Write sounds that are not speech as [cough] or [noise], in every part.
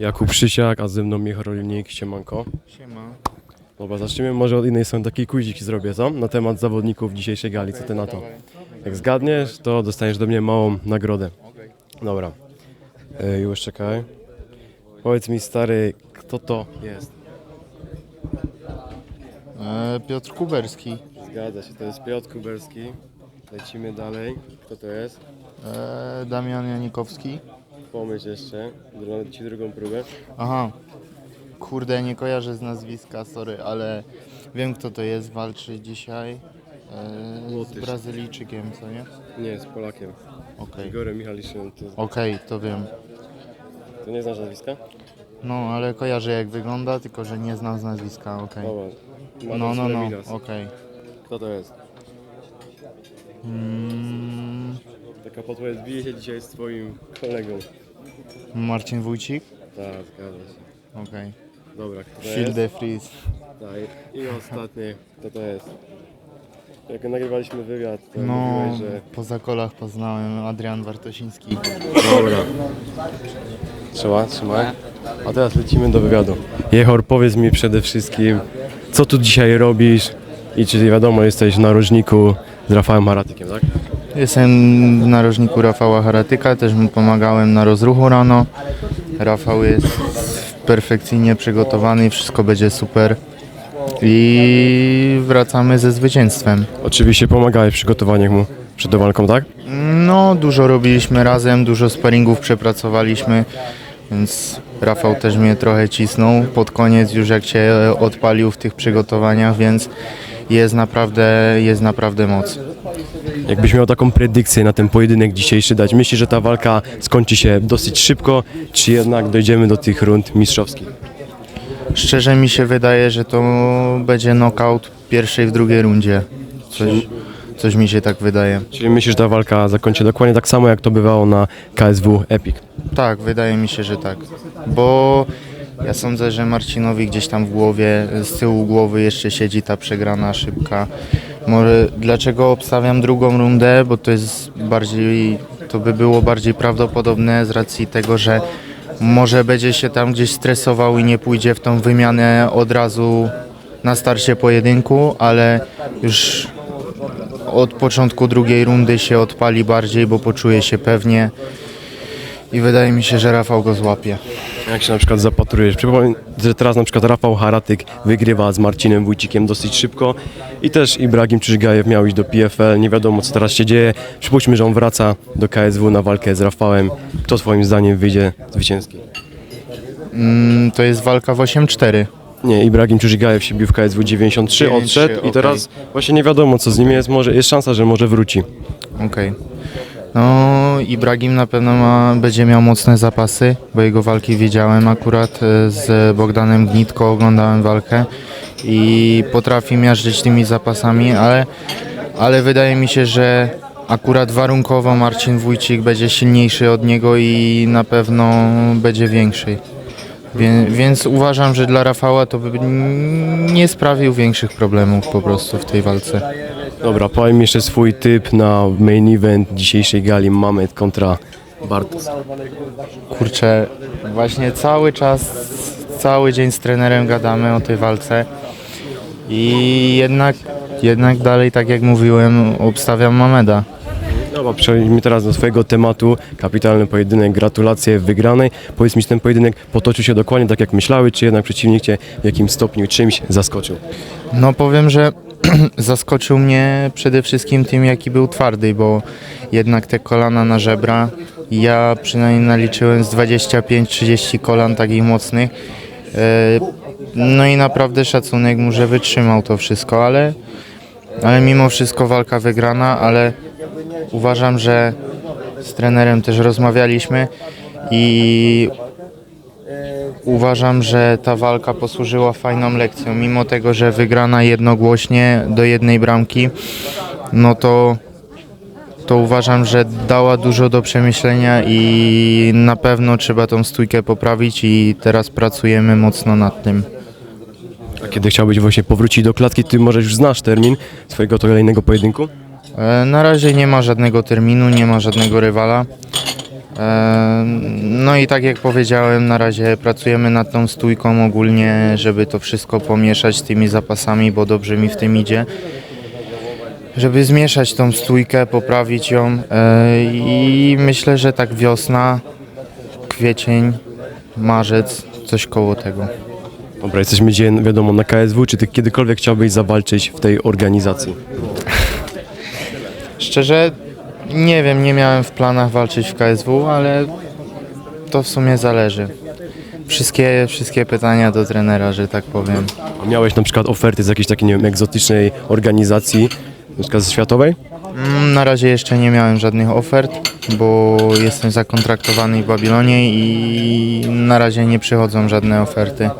Jakub Przysiak, a ze mną Michał Rolnik, siemanko. Siema. Dobra, zaczniemy może od innej strony, taki kuzik zrobię, co? Na temat zawodników dzisiejszej gali, co ty na to? Jak zgadniesz, to dostaniesz do mnie małą nagrodę. Dobra. E, już czekaj. Powiedz mi stary, kto to jest? E, Piotr Kuberski. Zgadza się, to jest Piotr Kuberski. Lecimy dalej. Kto to jest? E, Damian Janikowski. Pomyśl jeszcze. Dro- ci drugą próbę. Aha. Kurde, nie kojarzę z nazwiska, sorry, ale wiem kto to jest, walczy dzisiaj e, z Łotysz. Brazylijczykiem, co nie? Nie, z Polakiem. Okej. Igorem Michaliszem. Ty, Okej, to wiem. to nie znasz nazwiska? No, ale kojarzę jak wygląda, tylko że nie znam z nazwiska, okej. Dobra. No, no, no, okej. Kto to jest? Mm, Taka podpowiedź bije się dzisiaj z twoim kolegą. Marcin Wójcik? Tak, zgadza się. Okej. Dobra, kto to Phil jest? de Vries. Tak, i ostatnie, kto to jest? Jak nagrywaliśmy wywiad, to No, mówiłeś, że... po zakolach poznałem Adrian Wartosiński. Dobra. Trzeba, trzymaj. A teraz lecimy do wywiadu. Jehor, powiedz mi przede wszystkim, co tu dzisiaj robisz i czy wiadomo, jesteś w narożniku z Rafałem Haratykiem, tak? Jestem w narożniku Rafała Haratyka, też mu pomagałem na rozruchu rano. Rafał jest perfekcyjnie przygotowany, wszystko będzie super. I wracamy ze zwycięstwem. Oczywiście pomagałeś w przygotowaniach mu przed walką, tak? No, dużo robiliśmy razem, dużo sparingów przepracowaliśmy, więc Rafał też mnie trochę cisnął pod koniec już jak się odpalił w tych przygotowaniach, więc jest naprawdę, jest naprawdę moc. Jakbyś miał taką predykcję na ten pojedynek dzisiejszy dać, myślisz, że ta walka skończy się dosyć szybko, czy jednak dojdziemy do tych rund mistrzowskich? Szczerze mi się wydaje, że to będzie knockout w pierwszej, w drugiej rundzie. Coś, coś mi się tak wydaje. Czyli myślisz, że ta walka zakończy się dokładnie tak samo, jak to bywało na KSW Epic? Tak, wydaje mi się, że tak. Bo ja sądzę, że Marcinowi gdzieś tam w głowie, z tyłu głowy jeszcze siedzi ta przegrana szybka. Może dlaczego obstawiam drugą rundę? Bo to jest bardziej, to by było bardziej prawdopodobne z racji tego, że może będzie się tam gdzieś stresował i nie pójdzie w tą wymianę od razu na starcie pojedynku, ale już od początku drugiej rundy się odpali bardziej, bo poczuje się pewnie i wydaje mi się, że Rafał go złapie. Jak się na przykład zapatrujesz? Przypomnij, że teraz na przykład Rafał Haratyk wygrywa z Marcinem Wójcikiem dosyć szybko i też Ibrahim Czyżgajew miał iść do PFL, nie wiadomo co teraz się dzieje. Przypuśćmy, że on wraca do KSW na walkę z Rafałem. Kto twoim zdaniem wyjdzie zwycięski? Mm, to jest walka w 8-4. Nie, Ibrahim Czyżgajew się bił w KSW 93, 93, odszedł i okej. teraz właśnie nie wiadomo co z nim jest, może, jest szansa, że może wróci. Okej. No, Ibrahim na pewno ma, będzie miał mocne zapasy, bo jego walki widziałem akurat e, z Bogdanem Gnitko, oglądałem walkę i potrafi miażdżyć tymi zapasami, ale, ale wydaje mi się, że akurat warunkowo Marcin Wójcik będzie silniejszy od niego i na pewno będzie większy. Wie, więc uważam, że dla Rafała to by nie sprawił większych problemów po prostu w tej walce. Dobra, powiem jeszcze swój typ na main event dzisiejszej gali Mamet kontra Bartos. Kurczę, właśnie cały czas, cały dzień z trenerem gadamy o tej walce i jednak, jednak dalej, tak jak mówiłem, obstawiam Mameda. Dobra, przejdźmy teraz do swojego tematu. Kapitalny pojedynek, gratulacje wygranej. Powiedz mi, czy ten pojedynek potoczył się dokładnie tak jak myślały, czy jednak przeciwnik Cię w jakimś stopniu czymś zaskoczył? No powiem, że [clears throat] zaskoczył mnie przede wszystkim tym, jaki był twardy, bo jednak te kolana na żebra, ja przynajmniej naliczyłem z 25-30 kolan takich mocnych. E, No i naprawdę szacunek mu, że wytrzymał to wszystko, ale, ale mimo wszystko walka wygrana, ale uważam, że z trenerem też rozmawialiśmy i Uważam, że ta walka posłużyła fajną lekcją. Mimo tego, że wygrana jednogłośnie do jednej bramki, no to, to uważam, że dała dużo do przemyślenia i na pewno trzeba tą stójkę poprawić i teraz pracujemy mocno nad tym. A kiedy chciałbyś właśnie powrócić do klatki, Ty może już znasz termin swojego kolejnego pojedynku? E, Na razie nie ma żadnego terminu, nie ma żadnego rywala. No i tak jak powiedziałem, na razie pracujemy nad tą stójką ogólnie, żeby to wszystko pomieszać z tymi zapasami, bo dobrze mi w tym idzie. Żeby zmieszać tą stójkę, poprawić ją e, i myślę, że tak wiosna, kwiecień, marzec, coś koło tego. Dobra, jesteśmy dzisiaj, wiadomo, na KSW. Czy ty kiedykolwiek chciałbyś zawalczyć w tej organizacji? Szczerze, nie wiem, nie miałem w planach walczyć w KSW, ale to w sumie zależy. Wszystkie, wszystkie pytania do trenera, że tak powiem. A miałeś na przykład oferty z jakiejś takiej, nie wiem, egzotycznej organizacji, na przykład ze światowej? Mm, Na razie jeszcze nie miałem żadnych ofert, bo jestem zakontraktowany w Babilonie i na razie nie przychodzą żadne oferty.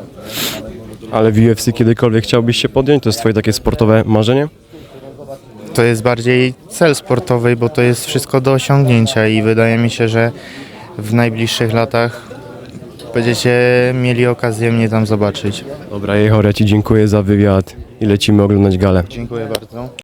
Ale w UFC kiedykolwiek chciałbyś się podjąć? To jest twoje takie sportowe marzenie? To jest bardziej cel sportowy, bo to jest wszystko do osiągnięcia i wydaje mi się, że w najbliższych latach będziecie mieli okazję mnie tam zobaczyć. Dobra, Jehore, ci dziękuję za wywiad i lecimy oglądać galę. Dziękuję bardzo.